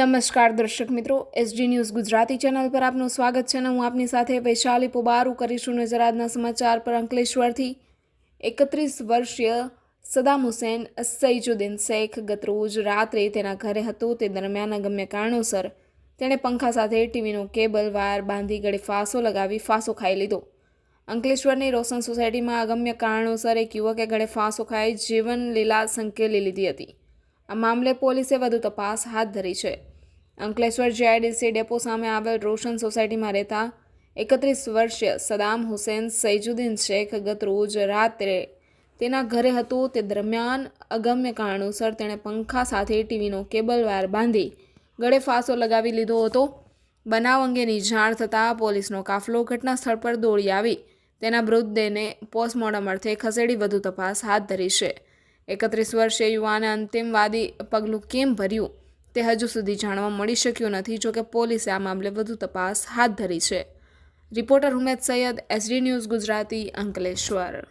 નમસ્કાર દર્શક મિત્રો એસજી ન્યૂઝ ગુજરાતી ચેનલ પર આપનું સ્વાગત છે અને હું આપની સાથે વૈશાલી પોબારું કરીશું નજર આજના સમાચાર પર અંકલેશ્વરથી. એકત્રીસ વર્ષીય સદામ હુસેન સૈજુદ્દીન શેખ ગતરોજ રાત્રે તેના ઘરે હતો. તે દરમિયાન અગમ્ય કારણોસર તેણે પંખા સાથે ટીવીનો કેબલ, વાયર બાંધી ગળે ફાંસો લગાવી ફાંસો ખાઈ લીધો. અંકલેશ્વરની રોશન સોસાયટીમાં અગમ્ય કારણોસર એક યુવકે ગળે ફાંસો ખાઈ જીવન લીલા સંકેલી લીધી હતી. આ મામલે પોલીસે વધુ તપાસ હાથ ધરી છે. અંકલેશ્વર જીઆઈડીસી ડેપો સામે આવેલ રોશન સોસાયટીમાં રહેતા એકત્રીસ વર્ષીય સદામ હુસેન સૈજુદ્દીન શેખ ગત રોજ રાત્રે તેના ઘરે હતો. તે દરમિયાન અગમ્ય કારણોસર તેણે પંખા સાથે ટીવીનો કેબલ વાયર બાંધી ગળે ફાંસો લગાવી લીધો હતો. બનાવ અંગેની જાણ થતાં પોલીસનો કાફલો ઘટના સ્થળ પર દોડી આવી. તેના મૃતદેહને પોસ્ટમોર્ટમ અર્થે ખસેડી વધુ તપાસ હાથ ધરી છે. એકત્રીસ વર્ષીય યુવાને અંતિમવાદી પગલું કેમ ભર્યું? તે હજુ સુધી જાણવા મળી શક્યું નથી જોકે પોલીસે આ મામલે વધુ તપાસ હાથ ધરી છે. Reporter Humed Sayed, SD news Gujarati, Ankleshwar.